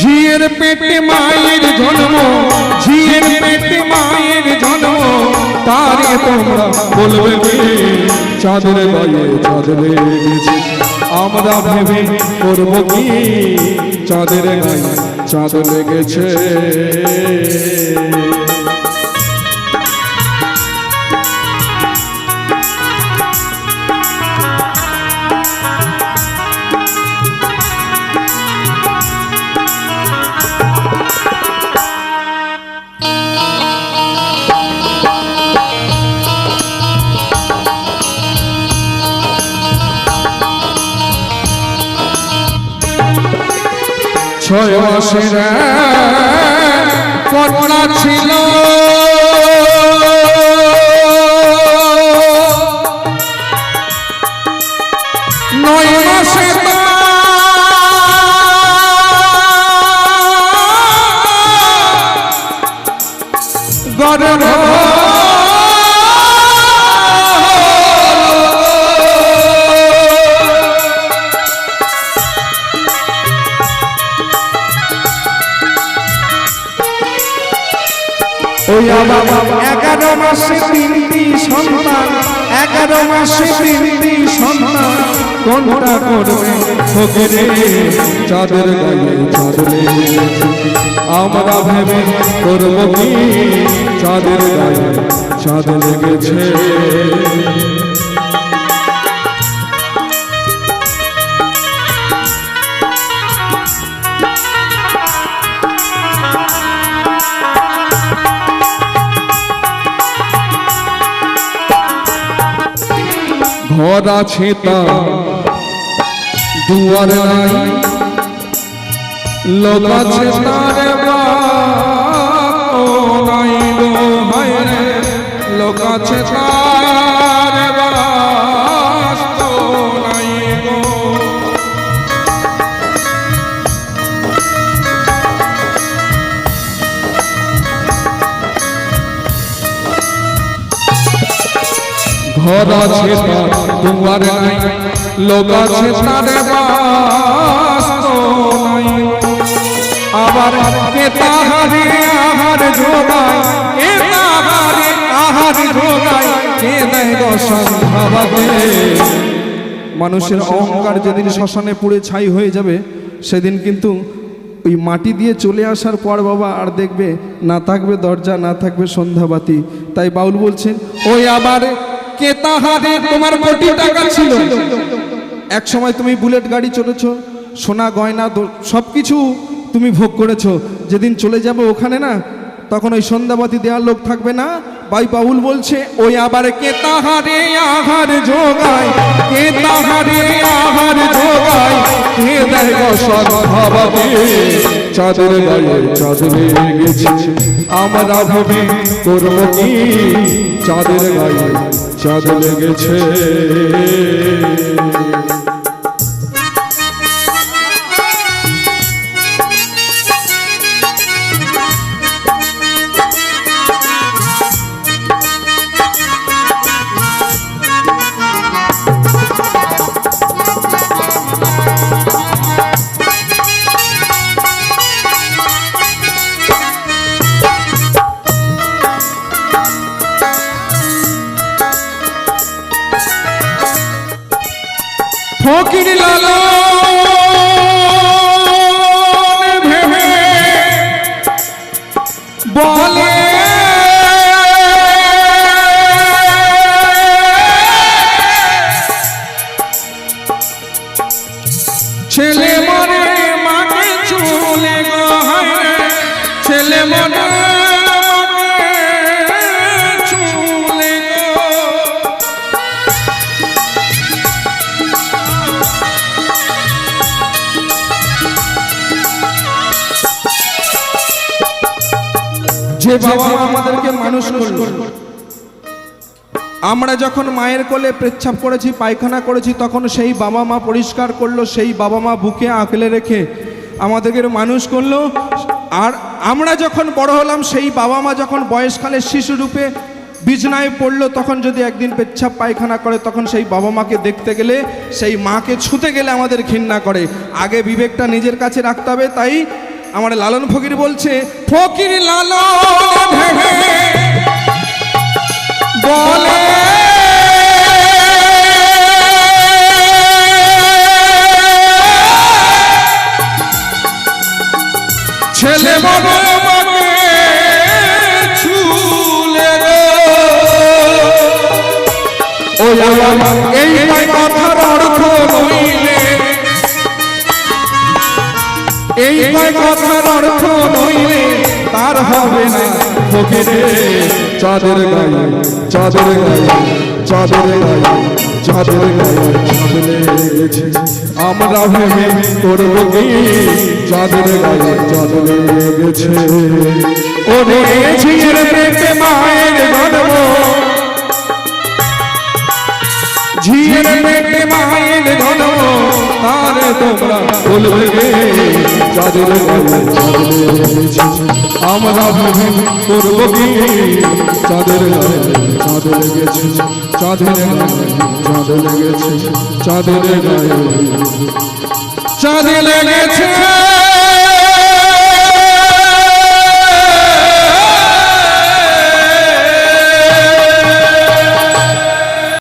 ঝিয়ের পেটে মায়ের জন্ম, ঝিয়ের পেটে মায়ের জন্ম। তারে তোমরা বলবে চাঁদরে বাইরে চাঁদরে গেছি আমরা ভেবে করব কি? চাঁদের চাঁদ লেগেছে। ছয় মাসের পড়া ছিল এগারো মাসে তিনটি সন্তান, এগারো মাসে তিনটি সন্তান। কোনটা করবে? ফকিরে, চাঁদের আমরা ভেবে করব কি? চাঁদের গায়ে চাঁদ লেগেছে। ঘর আছে তা দুয়ার নাই। লোক আছে তার নাই লোক আছে তার ঘর আছে দুয়ার নাই, লোক আছে তার আবার কে তাহারে আহার যোগায় কে তাহারে আহার যোগায় কে দেয় গো সন্ধ্যাবাদে মানুষের অহংকার যেদিন শ্মশানে পুড়ে ছাই হয়ে যাবে, সেদিন কিন্তু ওই মাটি দিয়ে চলে আসার পর বাবা আর দেখবে না থাকবে দরজা, না থাকবে সন্ধ্যাবাতি। তাই বাউল বলছেন, ওই আবার কে তাহারে তোমার কোটি টাকা ছিল? এক সময় তুমি বুলেট গাড়ি চলেছ সোনা, গয়না সব কিছু তুমি ভোগ করেছ। যেদিন চলে যাবে ওখানে না, তখন ওই সন্ধ্যাবাতি দেওয়ার লোক থাকবে না? বাই বাউল বলছে, ওই আবার কে তাহারে আহার যোগায়? কে তাহারে আহার গো সদ্ভাবাবে চাঁদের গায়ে চাঁদ গেছে আমরা ভবি করব কি চাঁদের গায়ে চাঁদ লেগেছে। ছেলে মরে মাকে চলে। ছেলে মরে যে বাবা আমাদেরকে মানুষ করল আমরা যখন মায়ের কোলে পেচ্ছাপ করেছি পায়খানা করেছি তখন সেই বাবা মা পরিষ্কার করল সেই বাবা মা বুকে আঁকলে রেখে আমাদেরকে মানুষ করল আর আমরা যখন বড় হলাম সেই বাবা মা যখন বয়সকালে শিশু রূপে বিছনায় পড়ল তখন যদি একদিন পেচ্ছাপ পায়খানা করে তখন সেই বাবা মাকে দেখতে গেলে সেই মাকে ছুতে গেলে আমাদের ঘৃণা করে আগে বিবেকটা নিজের কাছে রাখতে হবে তাই আমার লালন ফকির বলছে ফকির লালন বলে ছেলে বলে আমাকে ছুলে ও এই কথার অর্থ নইলে। এই কথার অর্থ নইলে তার হবে না ফকিরে। চাঁদের গায়ে চাঁদের গায়ে চাঁদের গায়ে চাঁদের গায়ে চাঁদ লেগেছে আমরা ভেবে করব কি? চাঁদের গায়ে চাঁদ লেগেছে। ওরে ঝিয়ের পেটে মায়ের জন্ম। ঝিয়ের পেটে মায়ের জন্ম, তারে তোমরা বলবে চাঁদের গায়ে চাঁদ লেগেছে। আমরা ভেবে করব কি? চাঁদের গায়ে চাঁদ লেগেছে, চাঁদের গায়ে চাঁদ লেগেছে, চাঁদের গায়ে চাঁদ লেগেছে।